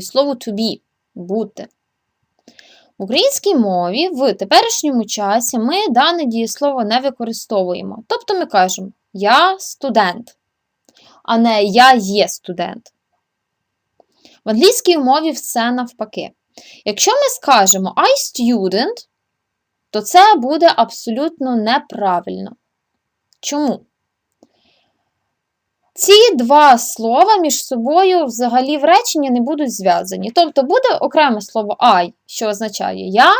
Слово to be бути. В українській мові в теперішньому часі ми дане дієслово не використовуємо. Тобто ми кажемо Я студент, а не Я є студент. В англійській мові все навпаки. Якщо ми скажемо I student, то це буде абсолютно неправильно. Чому? Ці два слова між собою взагалі в реченні не будуть зв'язані. Тобто буде окреме слово I, що означає я,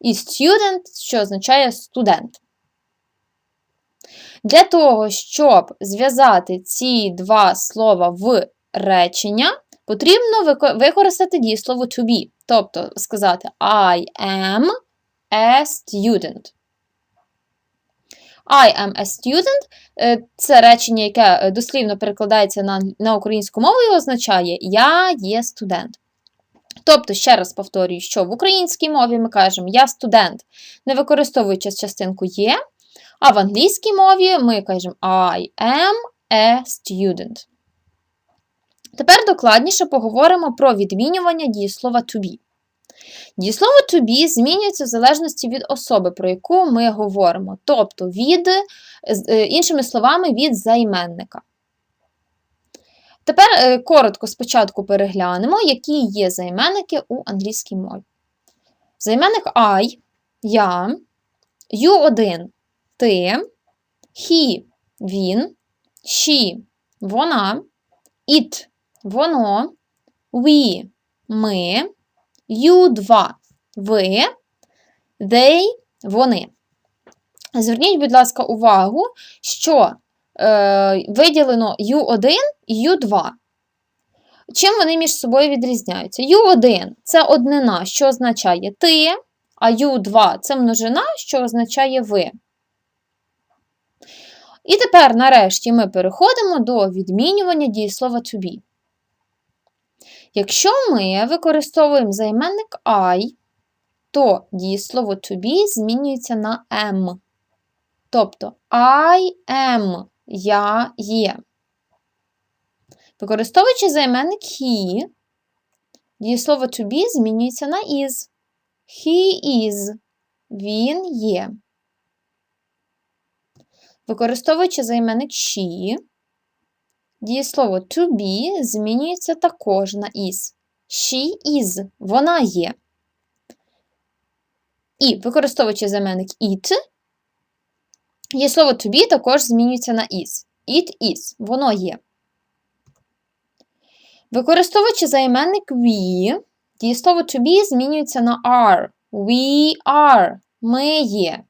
і student, що означає студент. Для того, щоб зв'язати ці два слова в речення, потрібно використати дієслово to be. Тобто сказати I am a student. I am a student це речення, яке дослівно перекладається на на українську мову і означає Я є студент. Тобто, ще раз повторюю, що в українській мові ми кажемо Я студент, не використовуючи частинку є, а в англійській мові ми кажемо I am a student. Тепер докладніше поговоримо про відмінювання дієслова to be. Дієслово to be змінюється в залежності від особи, про яку ми говоримо, тобто від, е, іншими словами, від займенника. Тепер е, коротко спочатку переглянемо, які є займенники у англійській мові. Займенник I, я, you один ти, he він, she вона, it воно, we ми. You2 ви, they вони. Зверніть, будь ласка, увагу, що е, виділено U1 і U2. Чим вони між собою відрізняються? U1 це однина, що означає ти, а U2 це множина, що означає ви. І тепер, нарешті, ми переходимо до відмінювання дієслова to be. Якщо ми використовуємо займенник I, то дієслово to be змінюється на am. Тобто I am я є. Використовуючи займенник he, дієслово to be змінюється на is. He is. Він є. Використовуючи займенник she, Дієслово to be змінюється також на is. She is. Вона є. І, використовуючи заменник it, дієслово to be також змінюється на is. It is. Воно є. Використовуючи займенник we, дієслово to be змінюється на are. We are. Ми є.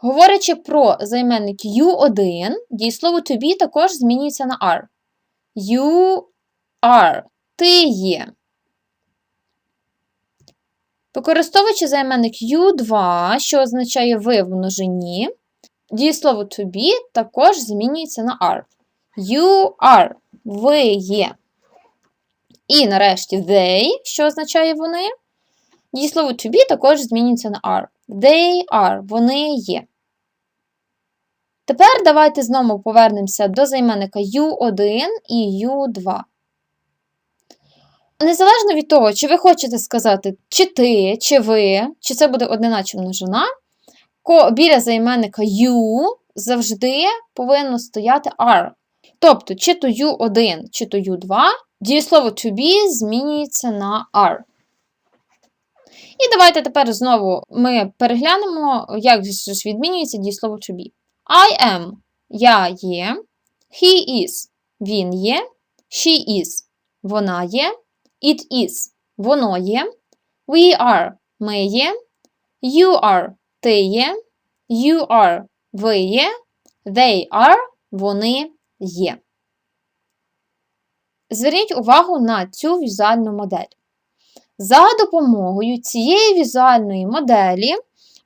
Говорячи про займенник you1, дієслово to be також змінюється на are. You are. Ти є. Використовуючи займенник you2, що означає ви в множині, дієслово to be також змінюється на are. You are. Ви є. І нарешті they, що означає вони. Дієслово to be також змінюється на are. They are. Вони є. Тепер давайте знову повернемося до займенника U1 і U2. Незалежно від того, чи ви хочете сказати, чи ти, чи ви, чи це буде однина чи множина, біля займенника U завжди повинно стояти are. Тобто, чи то U1, чи то U2, дієслово to be змінюється на are. І давайте тепер знову ми переглянемо, як ж відмінюється дієслово to be. I am я є. He is він є. She is вона є. It is воно є. We are ми є. You are ти є. You are ви є. They are вони є. Зверніть увагу на цю візуальну модель. За допомогою цієї візуальної моделі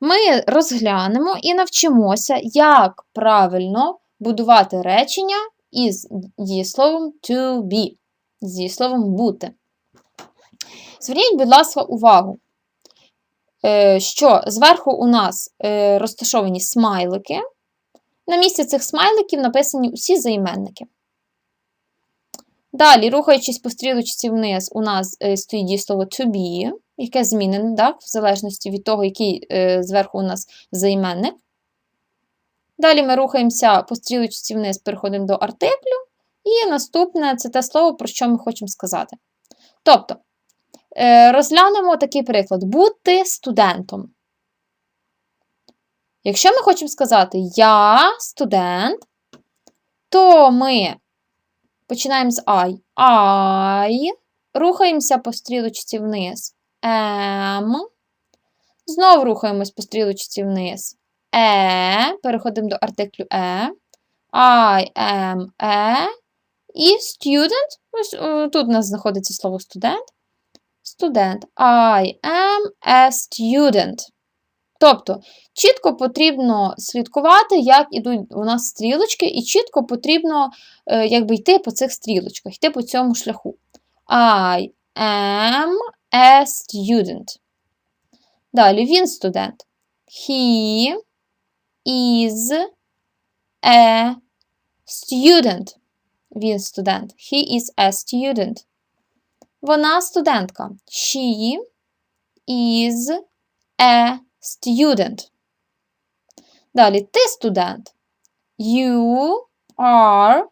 ми розглянемо і навчимося, як правильно будувати речення із дієсловом to be, з дієсловом бути. Зверніть, будь ласка, увагу, е, що зверху у нас е, розташовані смайлики. На місці цих смайликів написані усі займенники. Далі, рухаючись по стрілочці вниз, у нас е, стоїть дієслово to be, яке змінене, так, в залежності від того, який е, зверху у нас займенник. Далі ми рухаємося по стрілочці вниз, переходимо до артиклю. І наступне це те слово, про що ми хочемо сказати. Тобто, е, розглянемо такий приклад: бути студентом. Якщо ми хочемо сказати Я студент, то ми починаємо з I. I. Рухаємося по стрілочці вниз. Am. Знову рухаємось по стрілочці вниз. E. Переходимо до артиклю E. I am a. І student. Ось е, тут у нас знаходиться слово студент. Студент. I am a student. Тобто, чітко потрібно слідкувати, як ідуть у нас стрілочки, і чітко потрібно е, якби, йти по цих стрілочках, йти по цьому шляху. I am a student. Далі він студент. He is a student. Він студент. He is a student. Вона студентка. She is a student. Далі ти студент. You are